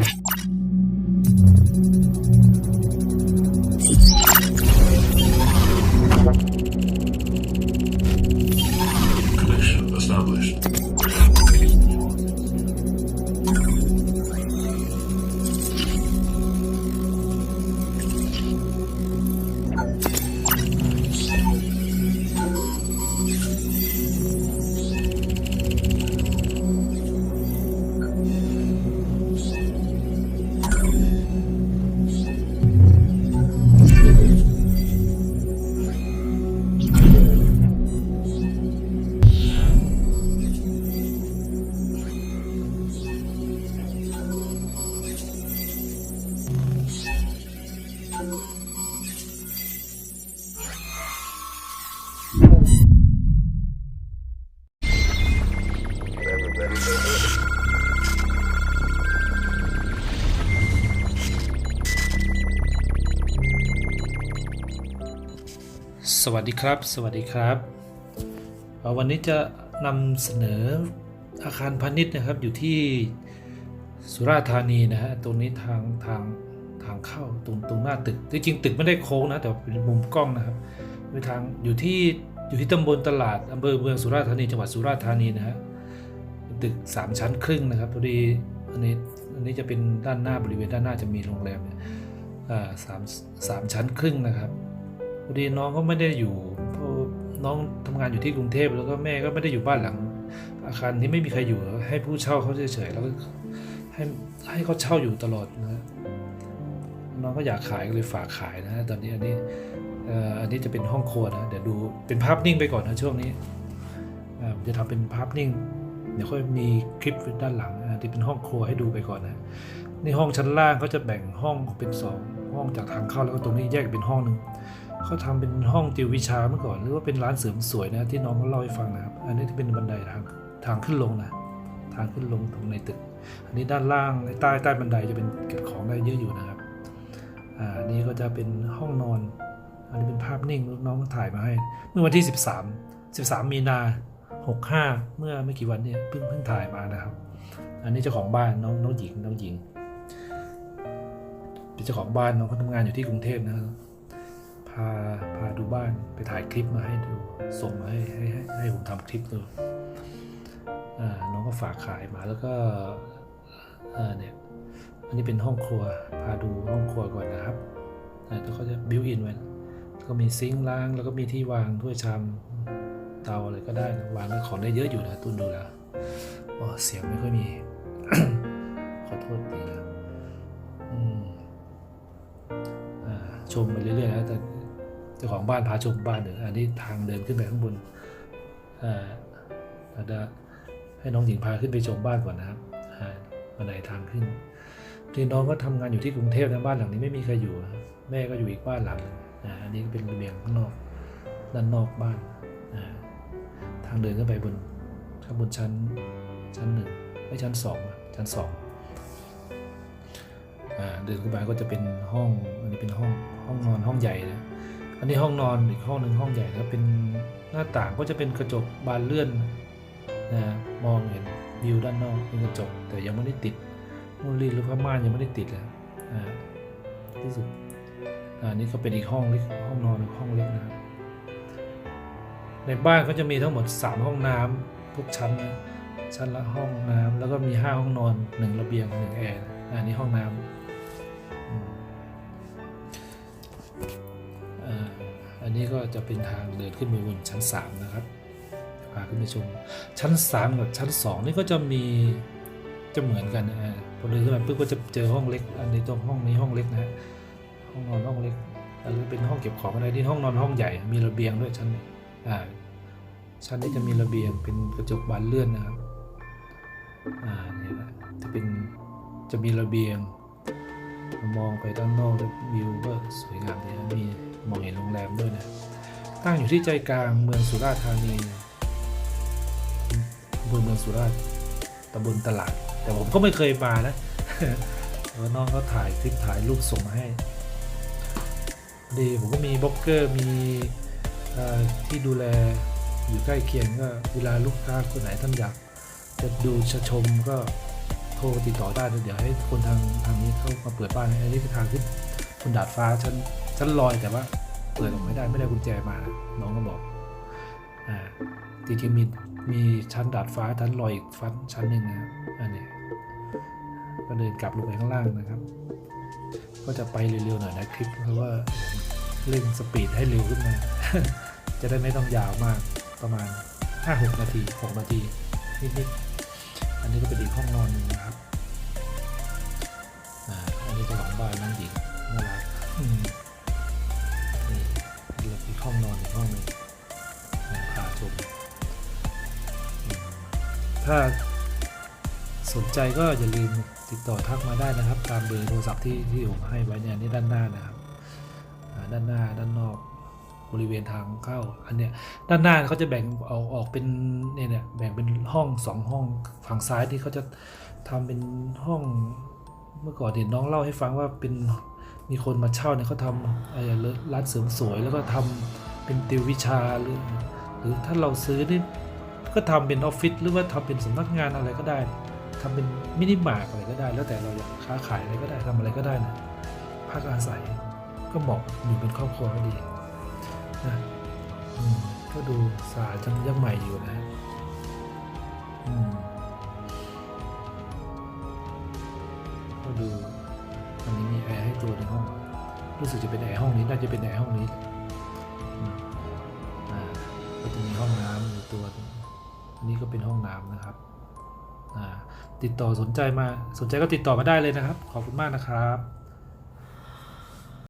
あ! สวัสดีครับ สวัสดีครับ วันนี้จะนำเสนออาคารพาณิชย์นะครับอยู่ที่สุราษฎร์ธานีนะฮะตรงนี้ทางทางทางเข้าตรงตรงหน้าตึกจริงๆตึกไม่ได้โค้งนะแต่เป็นมุมกล้องนะครับเป็นทางอยู่ที่อยู่ที่ตำบลตลาดอำเภอเมืองสุราษฎร์ธานีจังหวัดสุราษฎร์ธานีนะฮะตึก 3 ชั้นครึ่งนะครับพอดีอันนี้อันนี้จะเป็นด้านหน้าบริเวณด้านหน้าจะมีโรงแรมเนี่ยอ่าสามสามชั้นครึ่งนะครับ พอดีน้องก็ไม่ได้อยู่เพราะน้องทำงานอยู่ที่กรุงเทพแล้วก็แม่ก็ไม่ได้อยู่บ้านหลัง อาคารที่ไม่มีใครอยู่ให้ผู้เช่าเขาเฉยๆแล้วก็ให้ให้เขาเช่าอยู่ตลอดนะน้องก็อยากขายก็เลยฝากขายนะตอนนี้อันนี้อันนี้จะเป็นห้องครัวนะเดี๋ยวดูเป็นภาพนิ่งไปก่อนนะช่วงนี้จะทำเป็นภาพนิ่ง เดี๋ยวค่อยมีคลิปด้านหลังนะที่เป็นห้องครัวให้ดูไปก่อนนะในห้องชั้นล่างเขาจะแบ่งห้องเป็นสองห้องจากทางเข้าแล้วก็ตรงนี้แยกเป็นห้องหนึ่ง เขาทำเป็นห้องติววิชาเมื่อก่อน หรือว่าเป็นร้านเสริมสวยนะที่น้องเขาเล่าให้ฟังนะครับ อันนี้ที่เป็นบันไดทางทางขึ้นลงนะทางขึ้นลงตรงในตึก อันนี้ด้านล่างใต้ใต้บันไดจะเป็นเก็บของได้เยอะอยู่นะครับอ่านี้ก็จะเป็นห้องนอน อันนี้เป็นภาพนิ่งน้องถ่ายมาให้ เมื่อวันที่ 13 13 มีนา65 เมื่อไม่กี่วันเนี่ยเพิ่งเพิ่งถ่ายมานะครับ อันนี้เจ้าของบ้านน้องน้องหญิงน้องหญิงเป็นเจ้าของบ้านน้องเขาทำงานอยู่ที่กรุงเทพนะครับ พาพาดูบ้านไปถ่ายคลิปมาให้ดู ส่งมาให้ให้ให้ให้ผมทำคลิปดูน้องก็ฝากขายมาแล้วก็เนี่ยอันนี้เป็นห้องครัวพาดูห้องครัวก่อนนะครับแล้วเขาจะบิวอินไว้ก็มีซิงค์ล้างแล้วก็มีที่วางถ้วยชามเตาอะไรก็ได้นะวางแล้วของได้เยอะอยู่นะตุนดูแล้วอ๋อเสียงไม่ค่อยมี ขอโทษทีนะอืมอ่าชมไปเรื่อยๆนะแต่ จ้าของบ้านพาชมบ้านเดี๋ยวอันนี้ทางเดินขึ้นไปข้างบนอ่าเราจะให้น้องหญิงพาขึ้นไปชมบ้านก่อนนะครับอ่าบันไดทางขึ้นที่น้องก็ทำงานอยู่ที่กรุงเทพนะบ้านหลังนี้ไม่มีใครอยู่ แม่ก็อยู่อีกบ้านหลังหนึ่งอ่าอันนี้ก็เป็นระเบียงข้างนอก ด้านนอกบ้านอ่าทางเดินขึ้นไปบนข้างบนชั้นชั้นหนึ่งไม่ชั้นสองชั้นสองอ่าเดินขึ้นไปก็จะเป็นห้องอันนี้เป็นห้องห้องนอนห้องใหญ่นะ อันนี้ห้องนอนอีกห้องหนึ่งห้องใหญ่แล้วเป็นหน้าต่างก็จะเป็นกระจกบานเลื่อนนะมองเห็นวิวด้านนอกเป็นกระจก แต่ยังไม่ได้ติดมุ้งรีดหรือผ้าม่านยังไม่ได้ติดเลยอ่าที่สุดอ่านี่ก็เป็นอีกห้องเล็กห้องนอนอีกห้องเล็กนะครับในบ้านก็จะมีทั้งหมด 3 ห้องน้ำทุกชั้นชั้นละห้องน้ำแล้วก็มี 5 ห้องนอนหนึ่งระเบียงหนึ่งแอร์อันนี้ห้องน้ำ นี้ก็จะเป็นทางเดินขึ้นไปบนชั้น 3 นะครับพาขึ้นไปชมชั้น 3 กับชั้น 2 นี่ก็จะมีจะเหมือนกันนะพอเดินขึ้นมาปุ๊บก็จะเจอห้องเล็ก อันนี้ตรงห้องนี้ห้องเล็กนะฮะห้องนอนห้องเล็กอันนี้เป็นห้องเก็บของอะไรที่ห้องนอนห้องใหญ่มีระเบียงด้วยชั้นอ่าชั้นนี้จะมีระเบียงเป็นกระจกบานเลื่อนนะครับอ่าเนี่ยนะจะเป็นจะมีระเบียง มองไปด้านนอกแล้ววิวก็สวยงามเลยนะมี มองเห็นโรงแรมด้วยนะตั้งอยู่ที่ใจกลางเมืองสุราษฎร์ธานีอำเภอเมืองสุราษฎร์ตำบลตลาด แต่ผมก็ไม่เคยมานะน้องก็ถ่ายคลิปถ่ายรูปส่งมาให้ดีผมก็มีบล็อกเกอร์มีเอ่อที่ดูแลอยู่ใกล้เคียงก็เวลาลูกค้าคนไหนท่านอยากจะดูจะชมก็โทรติดต่อได้เดี๋ยวให้คนทางทางนี้เข้ามาเปิดบ้านให้อันนี้คือทางขึ้นบนดาดฟ้าชั้น ชั้นลอยแต่ว่าเปิดออกไม่ได้ไม่ได้กุญแจมา น้องก็บอกอ่าจริงๆมีมีชั้นดาดฟ้าชั้นลอยอีกฟันชั้นหนึ่งนะครับอันนี้ก็เดินกลับลงไปข้างล่างนะครับ ก็จะไปเร็วๆหน่อยนะคลิปเพราะว่าเร่งสปีดให้เร็วขึ้นมา จะได้ไม่ต้องยาวมากประมาณ 5-6 นาที 6 นาทีนิดๆอันนี้ก็เป็นอีกห้องนอนหนึ่งนะครับอ่าอันนี้จ้าของบ้านนั่งหญิง ถ้าสนใจก็อย่าลืมติดต่อทักมาได้นะครับ ตามเบอร์โทรศัพท์ที่ที่ผมให้ไว้เนี่ยนี่ด้านหน้านะครับด้านหน้าด้านนอกบริเวณทางเข้าอันเนี้ยด้านหน้าเขาจะแบ่งออกออกเป็นเนี่ยเนี่ยแบ่งเป็นห้องสองห้องฝั่งซ้ายที่เขาจะทำเป็นห้องเมื่อก่อนเห็นน้องเล่าให้ฟังว่าเป็นมีคนมาเช่าเนี่ยเขาทำอะไรร้านเสริมสวยแล้วก็ทำเป็นติววิชาหรือหรือถ้าเราซื้อนี่ ก็ทำเป็นออฟฟิศหรือว่าทำเป็นสำนักงานอะไรก็ได้ทำเป็นมินิมาร์ทอะไรก็ได้ แล้วแต่เราอยากค้าขายอะไรก็ได้ทำอะไรก็ได้นะพักอาศัยก็เหมาะอยู่เป็นครอบครัวก็ดีนะก็ดูสะอาดจังยังใหม่อยู่นะอืมก็ดูอันนี้มีแอร์ให้ตัวในห้อง รู้สึกจะเป็นแอร์ห้องนี้น่าจะเป็นแอร์ห้องนี้ 3 นะครับติดต่อสนใจมาสนใจก็ติดต่อมาได้เลยนะครับ ขอบคุณมากนะครับ